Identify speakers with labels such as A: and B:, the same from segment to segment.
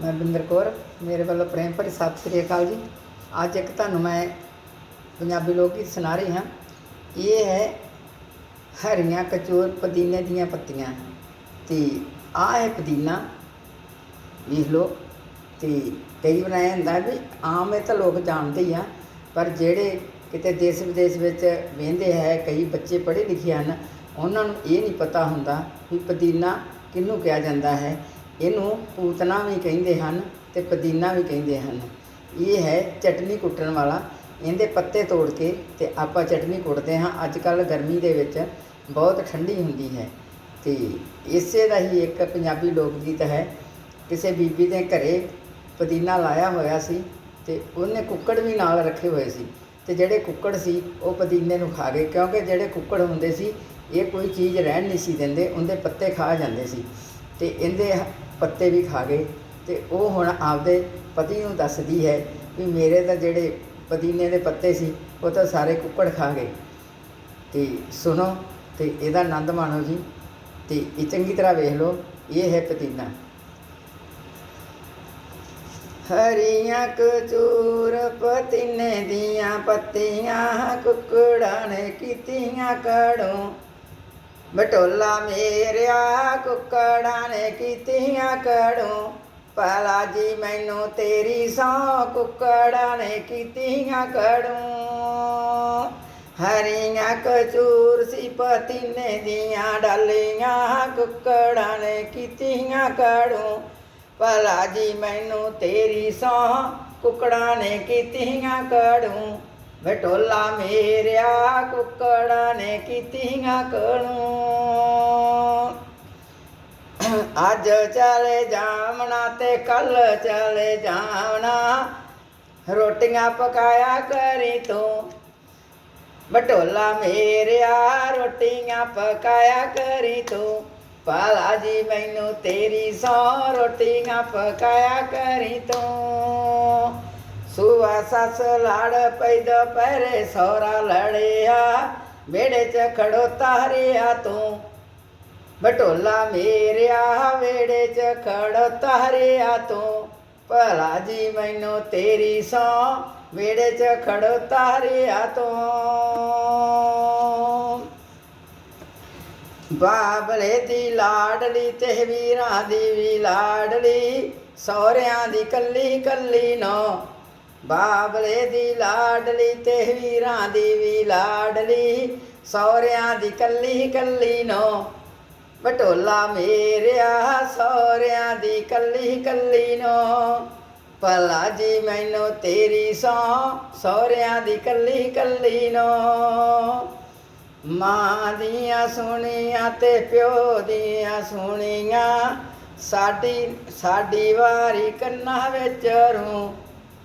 A: ਮੈਂ ਬਿੰਦਰ ਕੌਰ, ਮੇਰੇ ਵੱਲੋਂ ਪ੍ਰੇਮ ਭਰੀ ਸਤਿ ਸ੍ਰੀ ਅਕਾਲ ਜੀ। ਅੱਜ ਇੱਕ ਤੁਹਾਨੂੰ ਮੈਂ ਪੰਜਾਬੀ ਲੋਕ ਗੀਤ ਸੁਣਾ ਰਹੀ ਹਾਂ। ਇਹ ਹੈ ਹਰੀਆਂ ਕਚੋਰ ਪੁਦੀਨੇ ਦੀਆਂ ਪੱਤੀਆਂ। ਤੇ ਆਹ ਹੈ ਪੁਦੀਨਾ ਵੇਖ ਲਓ, ਤੇ ਕਈ ਬਣਾਇਆ ਹੁੰਦਾ ਵੀ ਆਮ ਇਹ ਤਾਂ ਲੋਕ ਜਾਣਦੇ ਹੀ ਆ, ਪਰ ਜਿਹੜੇ ਕਿਤੇ ਦੇਸ਼ ਵਿਦੇਸ਼ ਵਿੱਚ ਵਹਿੰਦੇ ਹੈ, ਕਈ ਬੱਚੇ ਪੜ੍ਹੇ ਲਿਖੇ ਹਨ, ਉਹਨਾਂ ਨੂੰ ਇਹ ਨਹੀਂ ਪਤਾ ਹੁੰਦਾ ਵੀ ਪੁਦੀਨਾ ਕਿਹਨੂੰ ਕਿਹਾ ਜਾਂਦਾ ਹੈ। ਇਹਨੂੰ ਪੂਤਨਾ ਵੀ ਕਹਿੰਦੇ ਹਨ ਤੇ ਪੁਦੀਨਾ ਵੀ ਕਹਿੰਦੇ ਹਨ। ਇਹ ਹੈ ਚਟਨੀ ਕੁੱਟਣ ਵਾਲਾ। ਇਹਦੇ ਪੱਤੇ ਤੋੜ ਕੇ ਤੇ ਆਪਾਂ ਚਟਨੀ ਕੁੱਟਦੇ ਹਾਂ। ਅੱਜ ਕੱਲ ਗਰਮੀ ਦੇ ਵਿੱਚ ਬਹੁਤ ਠੰਡੀ ਹੁੰਦੀ ਹੈ। ਤੇ ਇਸੇ ਦਾ ਹੀ ਇੱਕ ਪੰਜਾਬੀ ਲੋਕ ਗੀਤ ਹੈ। ਕਿਸੇ ਬੀਬੀ ਦੇ ਘਰੇ ਪੁਦੀਨਾ ਲਾਇਆ ਹੋਇਆ ਸੀ ਤੇ ਉਹਨੇ ਕੁੱਕੜ ਵੀ ਨਾਲ ਰੱਖੇ ਹੋਏ ਸੀ। ਤੇ ਜਿਹੜੇ ਕੁੱਕੜ ਸੀ, ਉਹ ਪੁਦੀਨੇ ਨੂੰ ਖਾ ਗਏ। ਕਿਉਂਕਿ ਜਿਹੜੇ ਕੁੱਕੜ ਹੁੰਦੇ ਸੀ, ਇਹ ਕੋਈ ਚੀਜ਼ ਰਹਿਣ ਨਹੀਂ ਸੀ ਦਿੰਦੇ। ਉਹਦੇ ਪੱਤੇ ਖਾ ਜਾਂਦੇ ਸੀ। ਤੇ ਇਹਦੇ ਪੱਤੇ ਵੀ ਖਾ ਗਏ ਤੇ ਉਹ ਹੁਣ ਆਪਦੇ ਪਤੀ ਨੂੰ ਦੱਸਦੀ ਹੈ ਵੀ ਮੇਰੇ ਤਾਂ ਜਿਹੜੇ ਪੁਦੀਨੇ ਦੇ ਪੱਤੇ ਸੀ, ਉਹ ਤਾਂ ਸਾਰੇ ਕੁੱਕੜ ਖਾ ਗਏ। ਤੇ ਸੁਣੋ, ਤੇ ਇਹਦਾ ਆਨੰਦ ਮਾਣੋ ਜੀ। ਤੇ ਇਹ ਚੰਗੀ ਤਰ੍ਹਾਂ ਵੇਖ ਲਓ, ਇਹ ਹੈ ਪਤੀਨਾ ਹਰੀਆਂ ਕਚੂਰ ਪਤੀਨੇ ਦੀਆਂ ਪੱਤੀਆਂ ਕੁੱਕੜਾਂ ਨੇ ਕੀਤੀਆਂ ਕੜੋਂ। ਬਟੋਲਾ ਮੇਰਿਆ ਕੁੱਕੜਾਂ ਨੇ ਕੀਤੀਆਂ ਕੜੋਂ। ਪਾਲਾ ਜੀ, ਮੈਨੂੰ ਤੇਰੀ ਸੌ ਕੁੱਕੜਾਂ ਨੇ ਕੀਤੀਆਂ ਕੜੋਂ। ਹਰੀਆਂ ਕਚੂਰ ਸੀ ਪਤੀਨੇ ਦੀਆਂ, ਡਾਲੀਆਂ ਕੁੱਕੜਾਂ ਨੇ ਕੀਤੀਆਂ ਕੜੋਂ। ਭਲਾ ਜੀ, ਮੈਨੂੰ ਤੇਰੀ ਸੌ ਕੁੱਕੜਾਂ ਨੇ ਕੀਤੀਆਂ ਕੜੂ। ਬਟੋਲਾ ਮੇਰਿਆ ਕੁਕੜਾਂ ਨੇ ਕੀਤੀਆਂ ਕੜੂ ਅੱਜ ਚਲੇ ਜਾਵਣਾ ਤੇ ਕੱਲ ਚਲੇ ਜਾਵਣਾ ਰੋਟੀਆਂ ਪਕਾਇਆ ਕਰੀ ਤੂੰ ਬਟੋਲਾ ਮੇਰਿਆ ਰੋਟੀਆਂ ਪਕਾਇਆ ਕਰੀ ਤੂੰ ਪਾਲਾ ਜੀ ਮੈਨੂੰ ਤੇਰੀ ਸੌ ਰੋਟੀਆਂ ਪਕਾਇਆ ਕਰੀ ਤੂੰ ਸੁਆ ਸੱਸ ਲੜ ਪਈ ਦੁਪਹਿਰੇ ਸੌਰਾ ਲੜਿਆ, ਵਿਹੜੇ 'ਚ ਖੜੋਤਾ ਹਰਿਆ ਤੂੰ। ਬਟੋਲਾ ਮੇਰਿਆ, ਵਿਹੜੇ 'ਚ ਖੜੋਤਾ ਹਰਿਆ ਤੂੰ। ਭਲਾ ਜੀ ਮੈਨੂੰ ਤੇਰੀ ਸੌ ਵਿਹੜੇ 'ਚ ਖੜੋਤਾ ਹਰਿਆ ਤੂੰ। ਬਾਬਲੇ ਦੀ ਲਾਡਲੀ ਤੇ ਵੀਰਾਂ ਦੀ ਵੀ ਲਾਡਲੀ, ਸਹੁਰਿਆਂ ਦੀ ਕੱਲੀ ਕੱਲੀ ਨੋ ਬਾਬਲੇ ਦੀ ਲਾਡਲੀ ਤੇ ਵੀਰਾਂ ਦੀ ਵੀ ਲਾਡਲੀ, ਸਹੁਰਿਆਂ ਦੀ ਕੱਲੀ ਕੱਲੀ ਨੋ। ਬਟੋਲਾ ਮੇਰਿਆ, ਸਹੁਰਿਆਂ ਦੀ ਕੱਲੀ ਕੱਲੀ ਨੋ। ਭਲਾ ਜੀ ਮੈਨੂੰ ਤੇਰੀ ਸੌ ਸਹੁਰਿਆਂ ਦੀ ਕੱਲੀ ਕੱਲੀ ਨੋ। ਮਾਂ ਦੀਆਂ ਸੁਣੀਆਂ ਤੇ ਪਿਓ ਦੀਆਂ ਸੁਣੀਆਂ, ਸਾਡੀ ਸਾਡੀ ਵਾਰੀ ਕੰਨਾਂ ਵਿੱਚ ਰੂ।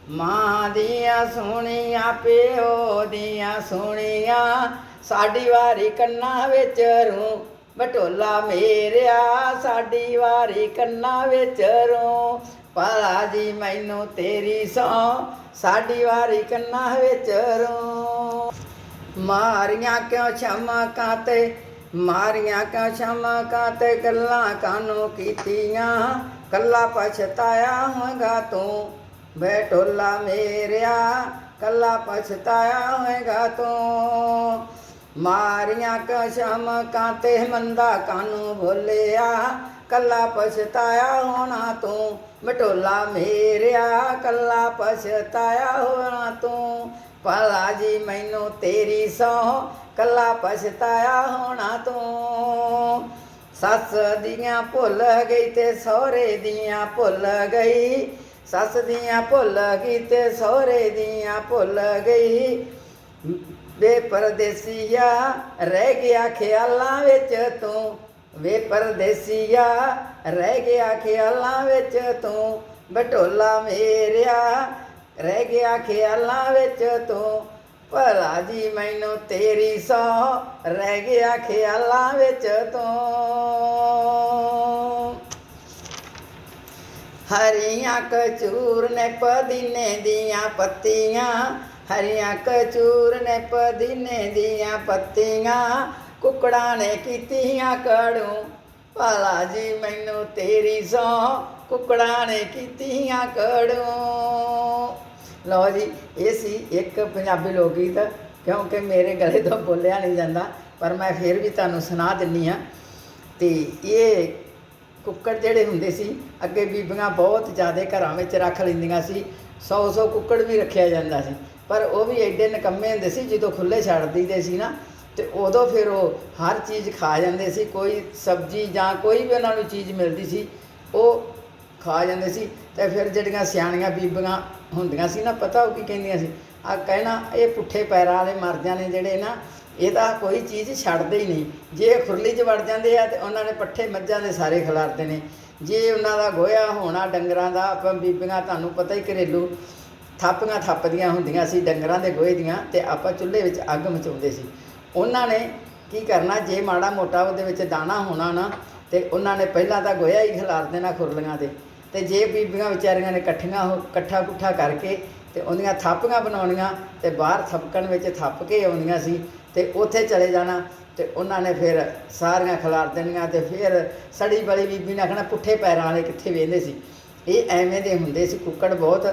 A: ਮਾਂ ਦੀਆਂ ਸੁਣੀਆਂ ਪਿਓ ਦੀਆਂ ਸੁਣੀਆਂ ਸਾਡੀ ਵਾਰੀ ਕੰਨਾਂ ਵਿੱਚ ਰੂ, ਬਟੋਲਾ ਮੇਰਿਆ, ਸਾਡੀ ਵਾਰੀ ਕੰਨਾਂ ਵਿੱਚ ਰੂ। ਭਲਾ ਜੀ, ਮੈਨੂੰ ਤੇਰੀ ਸੌ ਸਾਡੀ ਵਾਰੀ ਕੰਨਾਂ ਵਿੱਚ ਰੂ। ਮਾਰੀਆਂ ਕਿਉਂ ਛਮਕਾਂ ਤੇ, ਮਾਰੀਆਂ ਕਿਉਂ ਛਮਕਾਂ ਤੇ ਗੱਲਾਂ ਕਾਨੂੰ ਕੀਤੀਆਂ? ਕੱਲਾ ਪਛਤਾਇਆ ਹੋਏਗਾ ਤੂੰ। ਬੈਠੋਲਾ ਮੇਰਿਆ, ਕੱਲਾ ਪਛਤਾਇਆ ਹੋਏਗਾ ਤੂੰ। ਮਾਰੀਆਂ ਕਿਉਂ ਛਮਕਾਂ ਤੇ ਮੰਦਾ ਕਾਨੂੰ ਭੁੱਲਿਆ ਕੱਲਾ ਪਛਤਾਇਆ ਹੋਣਾ ਤੂੰ। ਬਟੋਲਾ ਮੇਰਿਆ, ਕੱਲਾ ਪਛਤਾਇਆ ਹੋਣਾ ਤੂੰ। ਭਲਾ ਜੀ, ਮੈਨੂੰ ਤੇਰੀ ਸੌ ਕੱਲਾ ਪਛਤਾਇਆ ਹੋਣਾ ਤੂੰ। ਸੱਸ ਦੀਆਂ ਭੁੱਲ ਗਈ ਤੇ ਸਹੁਰੇ ਦੀਆਂ ਭੁੱਲ ਗਈ ਸੱਸ ਦੀਆਂ ਭੁੱਲ ਗਈ ਤੇ ਸਹੁਰੇ ਦੀਆਂ ਭੁੱਲ ਗਈ। ਵੇ ਪਰਦੇਸੀਆ, ਰਹਿ ਗਿਆ ਖਿਆਲਾਂ ਵਿੱਚ ਤੂੰ। ਵੇ ਪਰਦੇਸੀਆ, ਰਹਿ ਗਿਆ ਖਿਆਲਾਂ ਵਿੱਚ ਤੂੰ। ਬਟੋਲਾ ਮੇਰਿਆ, ਰਹਿ ਗਿਆ ਖਿਆਲਾਂ ਵਿੱਚ ਤੂੰ। ਭਲਾ ਜੀ, ਮੈਨੂੰ ਤੇਰੀ ਸੌ ਰਹਿ ਗਿਆ ਖਿਆਲਾਂ ਵਿੱਚ ਤੂੰ। ਹਰੀਆਂ ਕਚੂਰ ਨੇ ਪਦੀਨੇ ਦੀਆਂ ਪੱਤੀਆਂ, ਹਰੀਆਂ ਕਚੂਰ ਨੇ ਪਦੀਨੇ ਦੀਆਂ ਪੱਤੀਆਂ, ਕੁਕੜਾਂ ਨੇ ਕੀਤੀਆਂ ਕੜੂ। ਭਾਲਾ ਜੀ, ਮੈਨੂੰ ਤੇਰੀ ਸੌ, ਕੁਕੜਾਂ ਨੇ ਕੀਤੀਆਂ ਕੜੋਂ। ਲਓ ਜੀ, ਇਹ ਸੀ ਇੱਕ ਪੰਜਾਬੀ ਲੋਕ ਗੀਤ ਕਿਉਂਕਿ ਮੇਰੇ ਗਲੇ ਤੋਂ ਬੋਲਿਆ ਨਹੀਂ ਜਾਂਦਾ, ਪਰ ਮੈਂ ਫਿਰ ਵੀ ਤੁਹਾਨੂੰ ਸੁਣਾ ਦਿੰਨੀ ਆ ਤੇ ਇਹ ਕੁੱਕੜ ਜਿਹੜੇ ਹੁੰਦੇ ਸੀ, ਅੱਗੇ ਬੀਬੀਆਂ ਬਹੁਤ ਜ਼ਿਆਦਾ ਘਰਾਂ ਵਿੱਚ ਰੱਖ ਲੈਂਦੀਆਂ ਸੀ 100-100 ਕੁੱਕੜ ਵੀ ਰੱਖਿਆ ਜਾਂਦਾ ਸੀ। ਪਰ ਉਹ ਵੀ ਐਡੇ ਨਿਕੰਮੇ ਹੁੰਦੇ ਸੀ, ਜਦੋਂ ਖੁੱਲੇ ਛੱਡ ਦਈਦੇ ਸੀ ਨਾ, ਤੇ ਉਦੋਂ ਫਿਰ ਉਹ ਹਰ ਚੀਜ਼ ਖਾ ਜਾਂਦੇ ਸੀ, ਕੋਈ ਸਬਜ਼ੀ ਜਾਂ ਕੋਈ ਵੀ ਉਹਨਾਂ ਨੂੰ ਚੀਜ਼ ਮਿਲਦੀ ਸੀ, ਉਹ ਖਾ ਜਾਂਦੇ ਸੀ। ਤੇ ਫਿਰ ਜਿਹੜੀਆਂ ਸਿਆਣੀਆਂ ਬੀਬੀਆਂ ਹੁੰਦੀਆਂ ਸੀ ਨਾ, ਪਤਾ ਉਹ ਕੀ ਕਹਿੰਦੀਆਂ ਸੀ? ਆ ਕਹਿਣਾ, ਇਹ ਪੁੱਠੇ ਪੈਰਾਂ ਵਾਲੇ ਮਰ ਜਾਣੇ ਜਿਹੜੇ ਨਾ ਇਹ ਤਾਂ ਕੋਈ ਚੀਜ਼ ਛੱਡਦੇ ਹੀ ਨਹੀਂ। ਜੇ ਖੁਰਲੀ 'ਚ ਵੜ ਜਾਂਦੇ ਆ ਤੇ ਉਹਨਾਂ ਨੇ ਪੱਠੇ ਮੱਝਾਂ ਦੇ ਸਾਰੇ ਖਿਲਾਰਦੇ ਨੇ ਜੇ ਉਹਨਾਂ ਦਾ ਗੋਇਆ ਹੋਣਾ ਡੰਗਰਾਂ ਦਾ, ਆਪਾਂ ਬੀਬੀਆਂ ਤੁਹਾਨੂੰ ਪਤਾ ਹੀ ਘਰੇਲੂ ਥਾਪੀਆਂ ਥੱਪਦੀਆਂ ਹੁੰਦੀਆਂ ਸੀ ਡੰਗਰਾਂ ਦੇ ਗੋਹੇ ਦੀਆਂ ਤੇ ਆਪਾਂ ਚੁੱਲ੍ਹੇ ਵਿੱਚ ਅੱਗ ਮਚਾਉਂਦੇ ਸੀ। ਉਹਨਾਂ ਨੇ ਕੀ ਕਰਨਾ, ਜੇ ਮਾੜਾ ਮੋਟਾ ਉਹਦੇ ਵਿੱਚ ਦਾਣਾ ਹੋਣਾ ਨਾ ਤੇ ਉਹਨਾਂ ਨੇ ਪਹਿਲਾਂ ਤਾਂ ਗੋਇਆ ਹੀ ਖਿਲਾਰ ਦੇਣਾ ਖੁਰਲੀਆਂ ਤੇ। ਤੇ ਜੇ ਬੀਬੀਆਂ ਵਿਚਾਰੀਆਂ ਨੇ ਇਕੱਠੀਆਂ ਹੋ, ਇਕੱਠਾ ਕੁੱਠਾ ਕਰਕੇ ਤੇ ਉਹਦੀਆਂ ਥਾਪੀਆਂ ਬਣਾਉਣੀਆਂ ਤੇ ਬਾਹਰ ਥੱਪਕਣ ਵਿੱਚ ਥੱਪ ਕੇ ਆਉਂਦੀਆਂ ਸੀ ਤੇ ਉੱਥੇ ਚਲੇ ਜਾਣਾ ਤੇ ਉਹਨਾਂ ਨੇ ਫਿਰ ਸਾਰੀਆਂ ਖਿਲਾਰ ਦੇਣੀਆਂ ਤੇ ਫਿਰ ਸੜੀ ਬਲੀ ਬੀਬੀ ਨੇ ਆਖਣਾ ਪੁੱਠੇ ਪੈਰਾਂ ਵਾਲੇ ਕਿੱਥੇ ਵੇਂਦੇ ਸੀ। ਇਹ ਐਵੇਂ ਦੇ ਹੁੰਦੇ ਸੀ, ਕੁੱਕੜ ਬਹੁਤ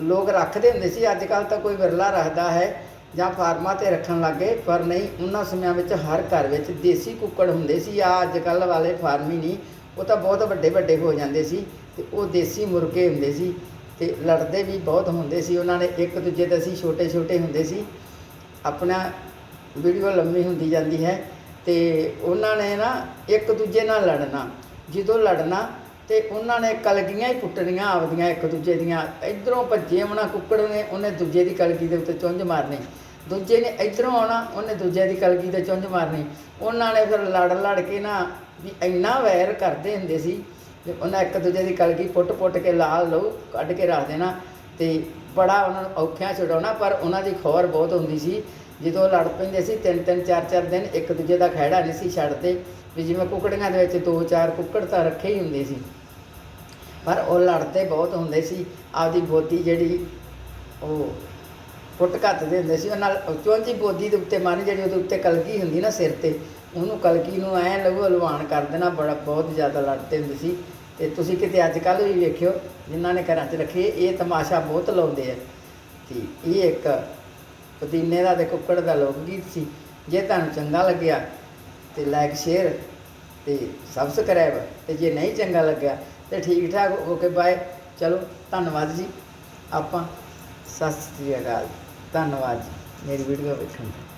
A: ਲੋਕ ਰੱਖਦੇ ਹੁੰਦੇ ਸੀ। ਅੱਜ ਕੱਲ ਤਾਂ ਕੋਈ ਵਿਰਲਾ ਰੱਖਦਾ ਹੈ ਜਾਂ ਫਾਰਮਾਂ ਤੇ ਰੱਖਣ ਲੱਗੇ ਪਰ ਨਹੀਂ, ਉਹਨਾਂ ਸਮਿਆਂ ਵਿੱਚ ਹਰ ਘਰ ਵਿੱਚ ਦੇਸੀ ਕੁੱਕੜ ਹੁੰਦੇ ਸੀ। ਆ ਅੱਜ ਕੱਲ ਵਾਲੇ ਫਾਰਮੀ ਨਹੀਂ, ਉਹ ਤਾਂ ਬਹੁਤ ਵੱਡੇ ਵੱਡੇ ਹੋ ਜਾਂਦੇ ਸੀ ਤੇ ਉਹ ਦੇਸੀ ਮੁਰਗੇ ਹੁੰਦੇ ਸੀ ਤੇ ਲੜਦੇ ਵੀ ਬਹੁਤ ਹੁੰਦੇ ਸੀ। ਉਹਨਾਂ ਨੇ ਇੱਕ ਦੂਜੇ ਦੇ ਅਸੀਂ ਛੋਟੇ ਛੋਟੇ ਹੁੰਦੇ ਸੀ। ਆਪਣਾ ਵੀਡੀਓ ਲੰਮੀ ਹੁੰਦੀ ਜਾਂਦੀ ਹੈ ਤੇ ਉਹਨਾਂ ਨੇ ਨਾ ਇੱਕ ਦੂਜੇ ਨਾਲ ਲੜਨਾ। ਜਦੋਂ ਲੜਨਾ ਤੇ ਉਹਨਾਂ ਨੇ ਕਲਗੀਆਂ ਹੀ ਪੁੱਟਣੀਆਂ ਆਪਦੀਆਂ ਇੱਕ ਦੂਜੇ ਦੀਆਂ। ਇਧਰੋਂ ਭੱਜੇ ਆਉਣਾ, ਕੁੱਕੜ ਨੇ ਉਹਨੇ ਦੂਜੇ ਦੀ ਕਲਗੀ ਦੇ ਉੱਤੇ ਚੁੰਝ ਮਾਰਨੀ। ਦੂਜੇ ਨੇ ਇਧਰੋਂ ਆਉਣਾ, ਉਹਨੇ ਦੂਜੇ ਦੀ ਕਲਗੀ ਤੇ ਚੁੰਝ ਮਾਰਨੀ। ਉਹਨਾਂ ਨੇ ਫਿਰ ਲੜ ਲੜ ਕੇ ਨਾ ਵੀ ਇੰਨਾ ਵੈਰ ਕਰਦੇ ਹੁੰਦੇ ਸੀ ਕਿ ਉਹਨਾਂ ਇੱਕ ਦੂਜੇ ਦੀ ਕਲਗੀ ਪੁੱਟ-ਪੁੱਟ ਕੇ ਲਾਲ ਲਹੂ ਕੱਢ ਕੇ ਰੱਖ ਦੇਣਾ ਤੇ ਬੜਾ ਉਹਨਾਂ ਨੂੰ ਔਖਿਆਂ ਛਡਾਉਣਾ ਪਰ ਉਹਨਾਂ ਦੀ ਖੌਰ ਬਹੁਤ ਹੁੰਦੀ ਸੀ ਜਦੋਂ ਲੜ ਪੈਂਦੇ ਸੀ, ਤਿੰਨ ਤਿੰਨ, ਚਾਰ ਚਾਰ ਦਿਨ ਇੱਕ ਦੂਜੇ ਦਾ ਖਹਿੜਾ ਨਹੀਂ ਸੀ ਛੱਡਦੇ, ਵੀ ਜਿਵੇਂ ਕੁਕੜੀਆਂ ਦੇ ਵਿੱਚ ਦੋ, ਚਾਰ ਕੁੱਕੜ ਤਾਂ ਰੱਖੇ ਹੀ ਹੁੰਦੇ ਸੀ। ਪਰ ਉਹ ਲੜਦੇ ਬਹੁਤ ਹੁੰਦੇ ਸੀ, ਆਪਦੀ ਬੋਦੀ ਜਿਹੜੀ ਉਹ ਪੁੱਟ ਘੱਤਦੇ ਹੁੰਦੇ ਸੀ, ਉਹ ਨਾਲ ਚੁੰਝੀ ਬੋਦੀ ਦੇ ਉੱਤੇ ਮਾਰੀ ਜਿਹੜੀ ਉਹਦੇ ਉੱਤੇ ਕਲਗੀ ਹੁੰਦੀ ਨਾ ਸਿਰ ਤੇ, ਉਹਨੂੰ ਕਲਗੀ ਨੂੰ ਐ ਲਹੂ ਹਲਵਾਨ ਕਰ ਦੇਣਾ, ਬੜਾ, ਬਹੁਤ ਜ਼ਿਆਦਾ ਲੜਦੇ ਹੁੰਦੇ ਸੀ। ਤੇ ਤੁਸੀਂ ਕਿਤੇ ਅੱਜ ਕੱਲ੍ਹ ਵੀ ਵੇਖਿਓ, ਜਿਨ੍ਹਾਂ ਨੇ ਘਰਾਂ 'ਚ ਰੱਖੇ, ਇਹ ਤਮਾਸ਼ਾ ਬਹੁਤ ਲਾਉਂਦੇ ਆ। ਤੇ ਇਹ ਇੱਕ ਪੁਦੀਨੇ ਦਾ ਤੇ ਕੁੱਕੜ ਦਾ ਲੋਕ ਗੀਤ ਸੀ। ਜੇ ਤੁਹਾਨੂੰ ਚੰਗਾ ਲੱਗਿਆ ਤੇ ਲਾਈਕ ਸ਼ੇਅਰ ਤੇ ਸਬਸਕ੍ਰਾਈਬ ਤੇ ਜੇ ਨਹੀਂ ਚੰਗਾ ਲੱਗਿਆ ਤੇ ਠੀਕ ਠਾਕ ਹੋ ਕੇ ਬਾਏ। ਚਲੋ, ਧੰਨਵਾਦ ਜੀ। ਆਪਾਂ ਸਤਿ ਸ੍ਰੀ ਅਕਾਲ। ਧੰਨਵਾਦ ਜੀ। ਮੇਰੀ ਵੀਡੀਓ ਵੇਖਣ ਦਾ